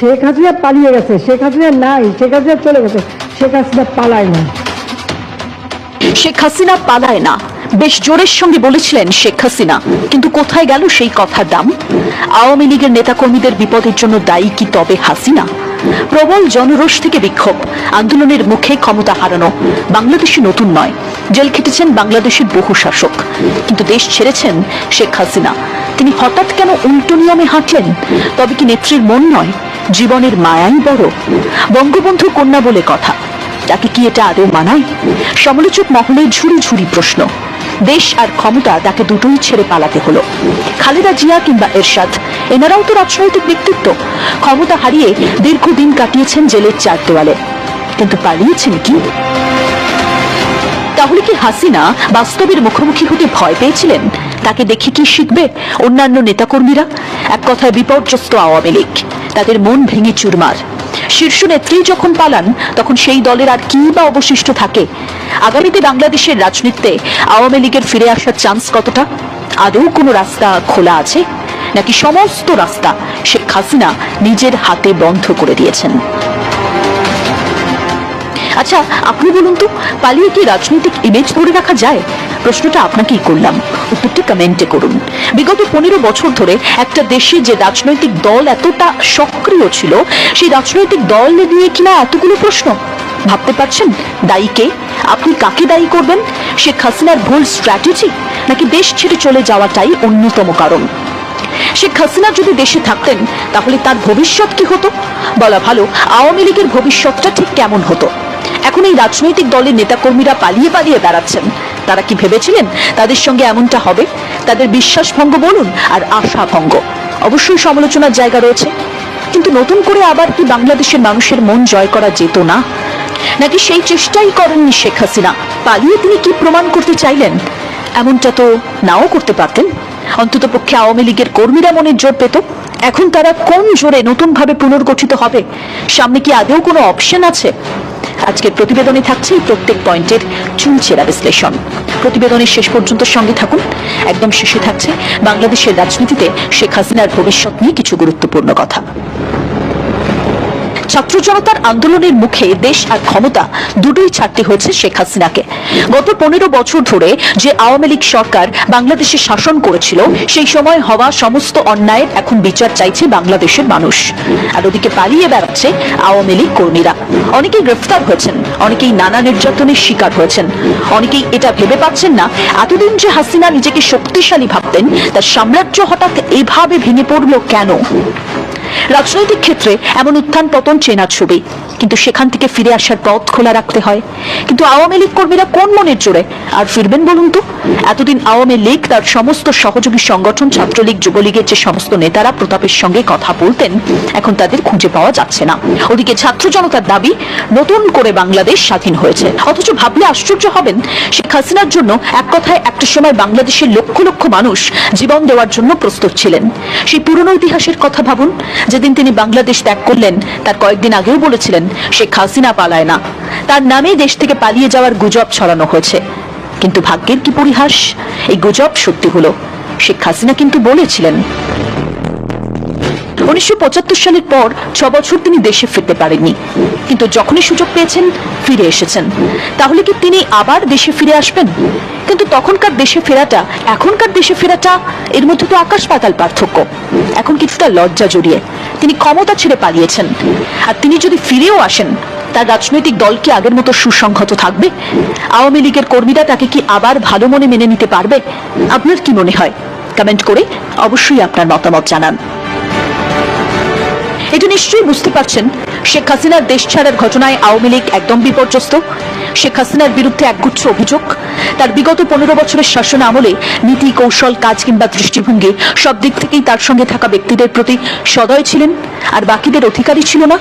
শেখ হাসিনা পালিয়ে গেছে, শেখ হাসিনা নাই, শেখ হাসিনা চলে গেছে, শেখ হাসিনা পালায় না। শেখ হাসিনা পালায় না। বেশ জোরের সঙ্গে বলেছিলেন শেখ হাসিনা, কিন্তু কোথায় গেল সেই কথার দাম? আওয়ামী লীগের নেতাকর্মীদের বিপদের জন্য দায়ী কি তবে হাসিনা? প্রবল জনরোষ থেকে বিক্ষোভ, আন্দোলনের মুখে ক্ষমতা হারানো, বাংলাদেশে নতুন নয়। জেল খেটেছেন বাংলাদেশের বহু শাসক, কিন্তু দেশ ছেড়েছেন শেখ হাসিনা। তিনি হঠাৎ কেন উল্টো নিয়মে হাঁটলেন? তবে কি নেত্রীর মন নয়? জীবনের মায়াই বড়। বঙ্গবন্ধু কন্যা বলে কথা। তাকে কি এটা আদৌ মানায়? সমালোচক মহলে ঝুড়ি ঝুড়ি প্রশ্ন। দেশ আর ক্ষমতা তাকে দুটোই ছেড়ে পালাতে হলো। খালেদা জিয়া কিংবা এরশাদ, এনারাও তো রাজনৈতিক ব্যক্তিত্ব। ক্ষমতা হারিয়ে দীর্ঘদিন কাটিয়েছেন জেলের চার দেওয়ালে। কিন্তু পালিয়েছেন কি? তাহলে কি হাসিনা বাস্তবের মুখোমুখি হতে ভয় পেয়েছিলেন? তাকে দেখে কি শিখবে অন্যান্য নেতাকর্মীরা? এক কথায় বিপর্যস্ত আওয়ামী লীগ। তাদের মন ভেঙে চুরমার। শীর্ষ নেত্রী যখন পালান, তখন সেই দলের আর কি বা অবশিষ্ট থাকে? আগামীতে বাংলাদেশের রাজনীতিতে আওয়ামী লীগের ফিরে আসার চান্স কতটা? আদৌ কোনো রাস্তা খোলা আছে? নাকি সমস্ত রাস্তা শেখ হাসিনা নিজের হাতে বন্ধ করে দিয়েছেন? আচ্ছা আপনি বলুন তো, পালিয়ে কি রাজনৈতিক ইমেজ ধরে রাখা যায়? প্রশ্নটা আপনাকেই করলাম। উত্তরটি কমেন্টে করুন। বিগত পনেরো বছর ধরে একটা দেশে যে রাজনৈতিক দল এতটা সক্রিয় ছিল, সেই রাজনৈতিক দল নিয়ে কিনা এতগুলো প্রশ্ন? ভাবতে পারছেন? দায়ী কে? আপনি কাকে দায়ী করবেন? শেখ হাসিনার ভুল স্ট্র্যাটেজি নাকি দেশ ছেড়ে চলে যাওয়াটাই অন্যতম কারণ? শেখ হাসিনা যদি দেশে থাকতেন, তাহলে তার ভবিষ্যৎ কি হতো? বলা ভালো, আওয়ামী লীগের ভবিষ্যৎটা ঠিক কেমন হতো? এখন এই রাজনৈতিক দলের নেতাকর্মীরা পালিয়ে পালিয়ে বেড়াচ্ছেন। তারা কি ভেবেছিলেন তাদের সঙ্গে এমনটা হবে? তাদের বিশ্বাস ভঙ্গ বলুন আর আশা ভঙ্গ। অবশ্যই সমালোচনার জায়গা রয়েছে। কিন্তু নতুন করে আবার কি বাংলাদেশের মানুষের মন জয় করা যেত না? নাকি সেই চেষ্টাই করেননি শেখ হাসিনা? পালিয়ে তিনি কি প্রমাণ করতে চাইলেন? এমনটা তো নাও করতে পারতেন। অন্তত পক্ষে আওয়ামী লীগের কর্মীরা মনের জোর পেত। এখন তারা কোন জোরে নতুন ভাবে পুনর্গঠিত হবে? সামনে কি আদেও কোনো অপশন আছে? আজকের প্রতিবেদনে থাকছে প্রত্যেক পয়েন্টের চুলচেরা বিশ্লেষণ। প্রতিবেদনের শেষ পর্যন্ত সঙ্গে থাকুন। একদম শেষে থাকছে বাংলাদেশের রাজনীতিতে শেখ হাসিনার ভবিষ্যৎ নিয়ে কিছু গুরুত্বপূর্ণ কথা। ছাত্র জনতার আন্দোলনের মুখে দেশ আর ক্ষমতা দুটোই ছাড়তে হয়েছে শেখ হাসিনাকে। গত পনেরো বছর ধরে যে আওয়ামী লীগ সরকার বাংলাদেশে শাসন করেছিল, সেই সময় হওয়া সমস্ত অন্যায়ের এখন বিচার চাইছে বাংলাদেশের মানুষ। আর ওদিকে পালিয়ে বেড়াচ্ছে আওয়ামী লীগ কর্মীরা। অনেকেই গ্রেফতার হয়েছেন, অনেকেই নানা নির্যাতনের শিকার হয়েছেন। অনেকেই এটা ভেবে পাচ্ছেন না, এতদিন যে হাসিনা নিজেকে শক্তিশালী ভাবতেন, তার সাম্রাজ্য হঠাৎ এভাবে ভেঙে পড়ল কেন? রাজনৈতিক ক্ষেত্রে এমন উত্থান পতন চেনা ছবি। কিন্তু সেখান থেকে ফিরে আসার পথ খোলা রাখতে হয়। কিন্তু আওয়ামী লীগ কর্মীরা কোন মনের জোরে আর ফিরবেন বলুন তো? এতদিন আওয়ামী লীগ তার সমস্ত সহযোগী সংগঠন, ছাত্রলীগ, যুবলীগের যে সমস্ত নেতারা প্রতাপের সঙ্গে কথা বলতেন, এখন তাদের খুঁজে পাওয়া যাচ্ছে না। ওদিকে ছাত্র জনতার দাবি, নতুন করে বাংলাদেশ স্বাধীন হয়েছে। অথচ ভাবলে আশ্চর্য হবেন, শেখ হাসিনার জন্য এক কথায় একটা সময় বাংলাদেশের লক্ষ লক্ষ মানুষ জীবন দেওয়ার জন্য প্রস্তুত ছিলেন। সেই পুরনো ইতিহাসের কথা ভাবুন, যেদিন তিনি বাংলাদেশ ত্যাগ করলেন, তার কয়েকদিন আগেও বলেছিলেন শেখ হাসিনা পালায় না। তার নামে দেশ থেকে পালিয়ে যাওয়ার গুজব ছড়ানো হয়েছে। কিন্তু ভাগ্যের কি পরিহাস? এই গুজব সত্যি হলো। শেখ হাসিনা কিন্তু বলেছিলেন। উনিশশো সালের পর ছ বছর তিনি দেশে ফিরতে পারেননি। কিন্তু যখনই সুযোগ পেয়েছেন, ফিরে এসেছেন। তাহলে কি তিনি আবার দেশে ফিরে আসবেন? কিন্তু তখনকার দেশে ফেরাটা, এখনকার দেশে ফেরাটা, এর মধ্যে তো আকাশ পাতাল পার্থক্য। এখন কিছুটা লজ্জা জড়িয়ে। তিনি ক্ষমতা ছেড়ে পালিয়েছেন। আর তিনি যদি ফিরেও আসেন, তার রাজনৈতিক দল কি আগের মতো সুসংহত থাকবে? আওয়ামী লীগের কর্মীরা তাকে কি আবার ভালো মনে মেনে নিতে পারবে? আপনার কি মনে হয়? কমেন্ট করে অবশ্যই আপনার মতামত জানান। এটা নিশ্চয়ই বুঝতে পারছেন, শেখ হাসিনার দেশ ছাড়ার ঘটনায় আওয়ামী লীগ একদম বিপর্যস্ত। শেখ হাসিনার বিরুদ্ধে একগুচ্ছ অভিযোগ, তার বিগত পনেরো বছরের শাসন আমলে নীতি, কৌশল, কাজ কিংবা দৃষ্টিভঙ্গি সব দিক থেকেই তার সঙ্গে থাকা ব্যক্তিদের প্রতি সদয় ছিলেন, আর বাকিদের অধিকারী ছিল না।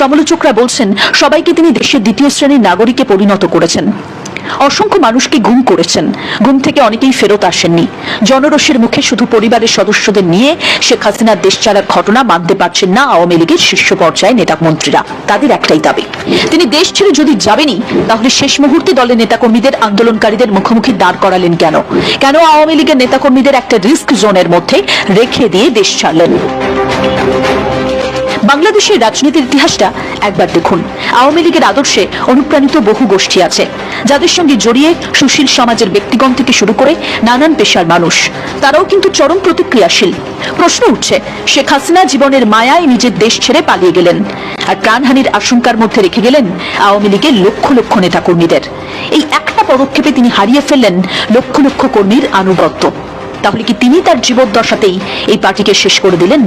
সমালোচকরা বলছেন, সবাইকে তিনি দেশের দ্বিতীয় শ্রেণির নাগরিকে পরিণত করেছেন। অসংখ্য মানুষকে গুম করেছেন। গুম থেকে অনেকেই ফেরত আসেননি। জনরোষের মুখে শুধু পরিবারের সদস্যদের নিয়ে শেখ হাসিনার দেশ ছাড়ার ঘটনা মানতে পারছেন না আওয়ামী লীগের শীর্ষ পর্যায়ে নেতা মন্ত্রীরা। তাদের একটাই দাবি, তিনি দেশ ছেড়ে যদি যাবেনই, তাহলে শেষ মুহূর্তে দলের নেতাকর্মীদের আন্দোলনকারীদের মুখোমুখি দাঁড় করালেন কেন? কেন আওয়ামী লীগের নেতাকর্মীদের একটা রিস্ক জোনের মধ্যে রেখে দিয়ে দেশ ছাড়লেন? বাংলাদেশের রাজনীতির ইতিহাসটা একবার দেখুন। আওয়ামী লীগের আদর্শে অনুপ্রাণিত বহু গোষ্ঠী আছে, যাদের সঙ্গে জড়িয়ে সুশীল সমাজের ব্যক্তিগণ থেকে শুরু করে নানান পেশার মানুষ। তারাও কিন্তু চরম প্রতিক্রিয়াশীল। প্রশ্ন উঠছে, শেখ হাসিনা জীবনের মায়ায় নিজের দেশ ছেড়ে পালিয়ে গেলেন আর প্রাণহানির আশঙ্কার মধ্যে রেখে গেলেন আওয়ামী লীগের লক্ষ লক্ষ নেতাকর্মীদের। এই একটা পদক্ষেপে তিনি হারিয়ে ফেললেন লক্ষ লক্ষ কর্মীর আনুগত্য। তাহলে কি তিনি তার জীবদ্দশাতেই এই পার্টিকে শেষ করে দিলেন?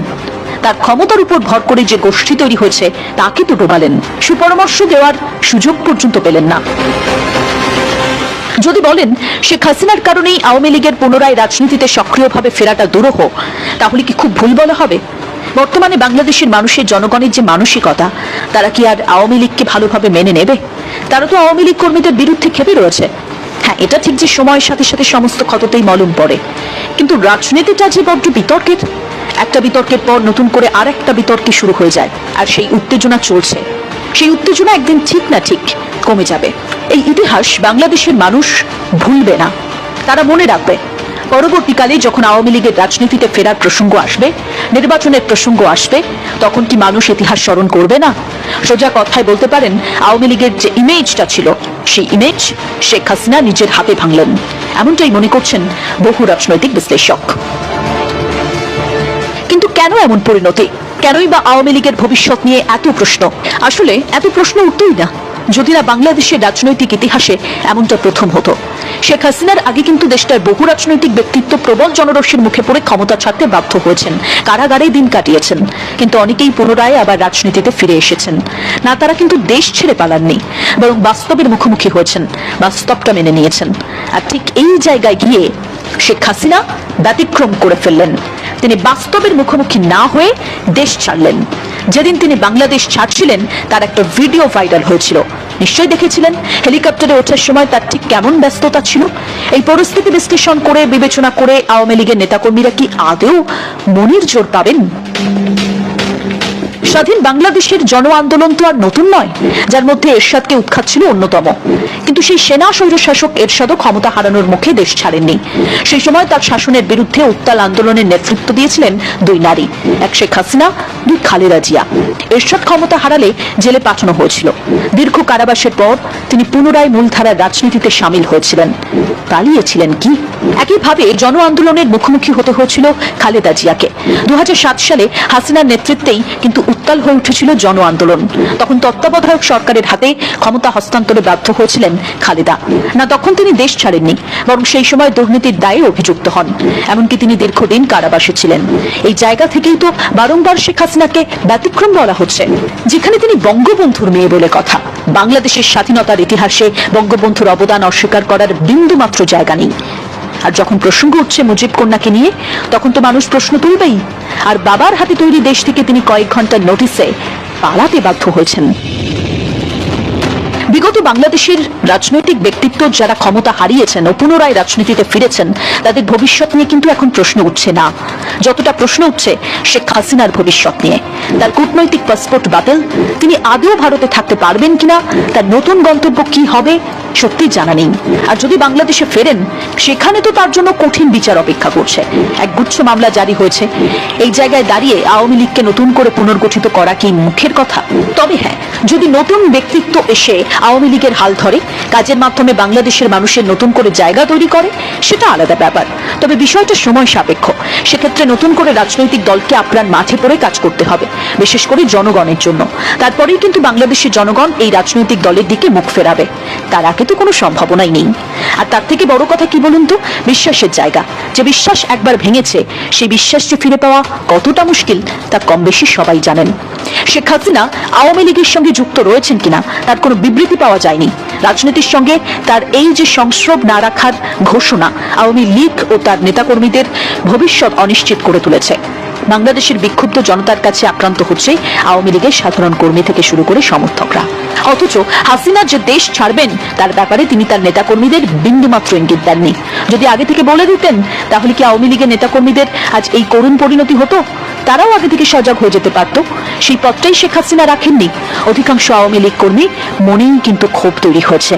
তার ক্ষমতার উপর ভর করে যে গোষ্ঠী তৈরি হয়েছে, তাকে তো ডোবালেন। সুপরামর্শ দেওয়ার সুযোগ পর্যন্ত পেলেন না। যদি বলেন, শেখ হাসিনার কারণেই আওয়ামী লীগের পুনরায় রাজনীতিতে সক্রিয়ভাবে ফেরাটা দুরূহ, তাহলে কি খুব ভুল বলা হবে? বর্তমানে বাংলাদেশের মানুষের জনগণের যে মানসিকতা, তারা কি আর আওয়ামী লীগকে ভালোভাবে মেনে নেবে? তারা তো আওয়ামী লীগ কর্মীদের বিরুদ্ধে খেপে রয়েছে। হ্যাঁ এটা ঠিক যে সময়ের সাথে সাথে সমস্ত ক্ষততেই মলম পড়ে। কিন্তু রাজনীতিটা যে বড্ড বিতর্কের একটা বিতর্কের পর নতুন করে আর একটা বিতর্কে শুরু হয়ে যায়, আর সেই উত্তেজনা চলছে। সেই উত্তেজনা একদিন ঠিক না ঠিক কমে যাবে। এই ইতিহাস বাংলাদেশের মানুষ ভুলবে না। তারা মনে রাখবে, পরবর্তীকালে যখন আওয়ামী লীগের রাজনীতিতে ফেরার প্রসঙ্গ আসবে, নির্বাচনের প্রসঙ্গ আসবে, তখন কি মানুষ ইতিহাস স্মরণ করবে না? সোজা কথায় বলতে পারেন, আওয়ামী লীগের যে ইমেজটা ছিল, সেই ইমেজ শেখ হাসিনা নিজের হাতে ভাঙলেন। এমনটাই মনে করছেন বহু রাজনৈতিক বিশ্লেষক। কেন এমন পরিণতি? কেনই বা আওয়ামী লীগের ভবিষ্যৎ নিয়ে এত প্রশ্ন? আসলে এত প্রশ্ন উঠতই না। যদি না বাংলাদেশের রাজনৈতিক ইতিহাসে এমনটা প্রথম হতো। শেখ হাসিনার আগে কিন্তু দেশটার বহু রাজনৈতিক ব্যক্তিত্ব প্রবল জনরসের মুখে পড়ে ক্ষমতা ছাড়তে বাধ্য হয়েছেন। কারাগারে দিন কাটিয়েছেন। কিন্তু অনেকেই পুনরায় আবার রাজনীতিতে ফিরে এসেছেন। না, তারা কিন্তু দেশ ছেড়ে পালাননি, বরং বাস্তবের মুখোমুখি হয়েছেন, বাস্তবটা মেনে নিয়েছেন। আর ঠিক এই জায়গায় গিয়ে শেখ হাসিনা ব্যতিক্রম করে ফেললেন। তিনি বাস্তবের মুখোমুখি না হয়ে দেশ ছাড়লেন। যেদিন তিনি বাংলাদেশ ছাড়ছিলেন, তার একটা ভিডিও ভাইরাল হয়েছিল। নিশ্চয়ই দেখেছিলেন? হেলিকপ্টারে ওঠার সময় তার ঠিক কেমন ব্যস্ততা ছিল? এই পরিস্থিতি বিশ্লেষণ করে, বিবেচনা করে আওয়ামী লীগের নেতাকর্মীরা কি আদৌ মনির জোর পাবেন? স্বাধীন বাংলাদেশের জন আন্দোলন তো আর নতুন নয়, যার মধ্যে এরশাদকে উৎখাত ছিল অন্যতম। কিন্তু সেই সেনা স্বৈরশাসক এরশাদও ক্ষমতা হারানোর মুখে দেশ ছাড়েননি। সেই সময় তার শাসনের বিরুদ্ধে উত্তাল আন্দোলনের নেতৃত্ব দিয়েছিলেন দুই নারী, এক শেখ হাসিনা, দুই খালেদা জিয়া। এরশাদ ক্ষমতা হারালে জেলে পাঠানো হয়েছিল। দীর্ঘ কারাবাসের পর তিনি পুনরায় মূলধারার রাজনীতিতে সামিল হয়েছিলেন। পালিয়েছিলেন কি? একইভাবে জন আন্দোলনের মুখোমুখি হতে হয়েছিল খালেদা জিয়াকে। দু সালে হাসিনার নেতৃত্বেই কিন্তু উত্তাল হয়ে উঠেছিল জন আন্দোলন। তখন তত্ত্বাবধায়ক সরকারের হাতে ক্ষমতা হস্তান্তরে বাধ্য হয়েছিলেন খালেদা। না, তখন তিনি দেশ ছাড়েননি, বরং সেই সময় দুর্নীতির দায়ে অভিযুক্ত হন। এমনকি তিনি দীর্ঘদিন কারাবাসে ছিলেন। এই জায়গা থেকেই তো বারংবার শেখ হাসিনাকে ব্যতিক্রম বলা হচ্ছে, যেখানে তিনি বঙ্গবন্ধুর মেয়ে বলে কথা। বাংলাদেশের স্বাধীনতার ইতিহাসে বঙ্গবন্ধুর অবদান অস্বীকার করার বিন্দু মাত্র জায়গা নেই। আর যখন প্রসঙ্গ উঠছে মুজিব কন্যাকে নিয়ে, তখন তো মানুষ প্রশ্ন তুলবেই। আর বাবার হাতে তৈরি দেশ থেকে তিনি কয়েক ঘণ্টার নোটিসে পালাতে বাধ্য হয়েছেন। বিগত বাংলাদেশের রাজনৈতিক ব্যক্তিত্ব যারা ক্ষমতা হারিয়েছেন ও পুনরায় রাজনীতিতে ফিরেছেন, তাদের ভবিষ্যৎ নিয়ে কিন্তু এখন প্রশ্ন উঠছে না। যতটা প্রশ্ন উঠছে, শেখ হাসিনার ভবিষ্যৎ নিয়ে। তার কূটনৈতিক পাসপোর্ট বাতিল, তিনি আদৌ ভারতে থাকতে পারবেন কিনা, তার নতুন গন্তব্য কি হবে, সত্যি জানা নেই। আর যদি বাংলাদেশে ফেরেন, সেখানে তো তার জন্য কঠিন বিচার অপেক্ষা করছে। এক গুচ্ছ মামলা জারি হয়েছে। এই জায়গায় দাঁড়িয়ে আওয়ামী লীগকে নতুন করে পুনর্গঠিত করা কি মুখের কথা? তবে হ্যাঁ যদি নতুন ব্যক্তিত্ব এসে আওয়ামী লীগের হাল ধরে কাজের মাধ্যমে বাংলাদেশের মানুষের নতুন করে জায়গা তৈরি করে, সেটা আলাদা ব্যাপার। তবে বিষয়টা সময় সাপেক্ষ। সেক্ষেত্রে নতুন করে রাজনৈতিক দলকে আপ্রাণ মাঠে পড়ে কাজ করতে হবে, বিশেষ করে জনগণের জন্য। তারপরেই কিন্তু বাংলাদেশের জনগণ এই রাজনৈতিক দলের দিকে মুখ ফেরাবে। তার আগে তো কোনো সম্ভাবনাই নেই। আর তার থেকে বড় কথা কি বলুন তো? বিশ্বাসের জায়গা। যে বিশ্বাস একবার ভেঙেছে, সেই বিশ্বাস যে ফিরে পাওয়া কতটা মুশকিল, তা কম বেশি সবাই জানেন। শেখ হাসিনা আওয়ামী লীগের সঙ্গে যুক্ত রয়েছেন কিনা, তার কোনো বিবৃতি পাওয়া যায়নি। রাজনীতির সঙ্গে তার এই যে সংস্রব না রাখার ঘোষণা আওয়ামী লীগ ও তার নেতাকর্মীদের ভবিষ্যৎ অনিশ্চিত করে তুলেছে। বাংলাদেশের বিক্ষুব্ধ জনতার কাছে আক্রান্ত হচ্ছে আওয়ামী লীগের সাধারণ কর্মী থেকে শুরু করে সমর্থকরা। অথচ হাসিনা যে দেশ ছাড়বেন, তার ব্যাপারে তিনি তার নেতাকর্মীদের বিন্দুমাত্র ইঙ্গিত দেননি। যদি আগে থেকে বলে দিতেন, তাহলে কি আওয়ামী লীগের নেতাকর্মীদের আজ এই করুণ পরিণতি হতো? তারাও আগে থেকে সজাগ হয়ে যেতে পারত। সেই পথটাই শেখ হাসিনা রাখেননি। অধিকাংশ আওয়ামী লীগ কর্মী মনেই কিন্তু ক্ষোভ তৈরি হয়েছে।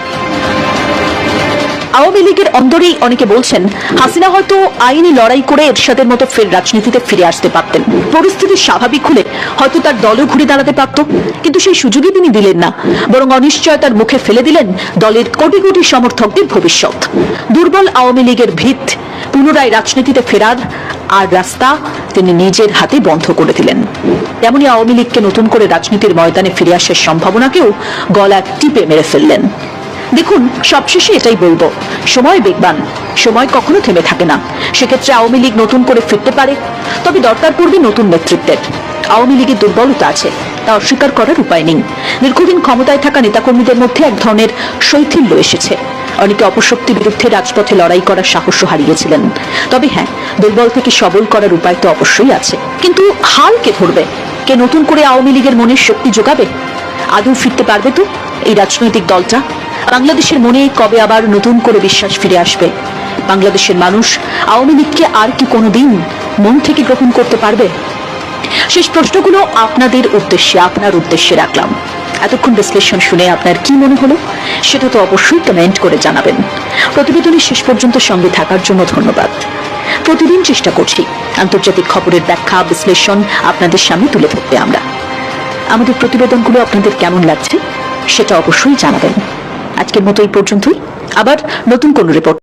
আওয়ামী লীগের অন্দরেই অনেকে বলছেন, হাসিনা হয়তো আইনি লড়াই করে এরশাদের মতো ফের রাজনীতিতে ফিরে আসতে পারতেন। পরিস্থিতি স্বাভাবিক হলে হয়তো তার দলও ঘুরে দাঁড়াতে পারত। কিন্তু সেই সুযোগই তিনি দিলেন না। বরং অনিশ্চয়তার মুখে ফেলে দিলেন দলের কোটি কোটি সমর্থকদের ভবিষ্যৎ। দুর্বল আওয়ামী লীগের ভিত পুনরায় রাজনীতিতে ফেরার আর রাস্তা তিনি নিজের হাতে বন্ধ করে দিলেন। তেমনি আওয়ামী লীগকে নতুন করে রাজনীতির ময়দানে ফিরে আসার সম্ভাবনাকেও গলা টিপে মেরে ফেললেন। দেখুন, সবশেষে এটাই বলব। সময় বেগবান, সময় কখনো থেমে থাকে না। সেক্ষেত্রে আওয়ামী লীগ নতুন করে ফিরতে পারে, তবে দরকার পড়বে নতুন নেতৃত্বের। আওয়ামী লীগের দুর্বলতা আছে, তা অস্বীকার করার উপায় নেই। দীর্ঘদিন ক্ষমতায় থাকা নেতাকর্মীদের মধ্যে এক ধরনের শৈথিল্য এসেছে। অনেকে অপশক্তির বিরুদ্ধে রাজপথে লড়াই করার সাহসও হারিয়েছিলেন। তবে হ্যাঁ দুর্বল থেকে সবল করার উপায় তো অবশ্যই আছে। কিন্তু হাল কে ধরবে? কে নতুন করে আওয়ামী লীগের মনের শক্তি যোগাবে? আদৌ ফিরতে পারবে তো এই রাজনৈতিক দলটা? বাংলাদেশের মনে কবে আবার নতুন করে বিশ্বাস ফিরে আসবে? বাংলাদেশের মানুষ আওয়ামী লীগকে আর কি কোনোদিন মন থেকে গ্রহণ করতে পারবে? শেষ প্রশ্নগুলো আপনাদের উদ্দেশ্যে, আপনার উদ্দেশ্যে রাখলাম। এতক্ষণ বিশ্লেষণ শুনে আপনার কি মনে হলো? সেটা তো অবশ্যই কমেন্ট করে জানাবেন। প্রতিবেদনের শেষ পর্যন্ত সঙ্গে থাকার জন্য ধন্যবাদ। প্রতিদিন চেষ্টা করছি। আন্তর্জাতিক খবরের ব্যাখ্যা, বিশ্লেষণ আপনাদের সামনে তুলে ধরতে আমরা। আমাদের প্রতিবেদনগুলো আপনাদের কেমন লাগছে, সেটা অবশ্যই জানাবেন। আজকের মতো এই পর্যন্তই। আবার নতুন কোন রিপোর্ট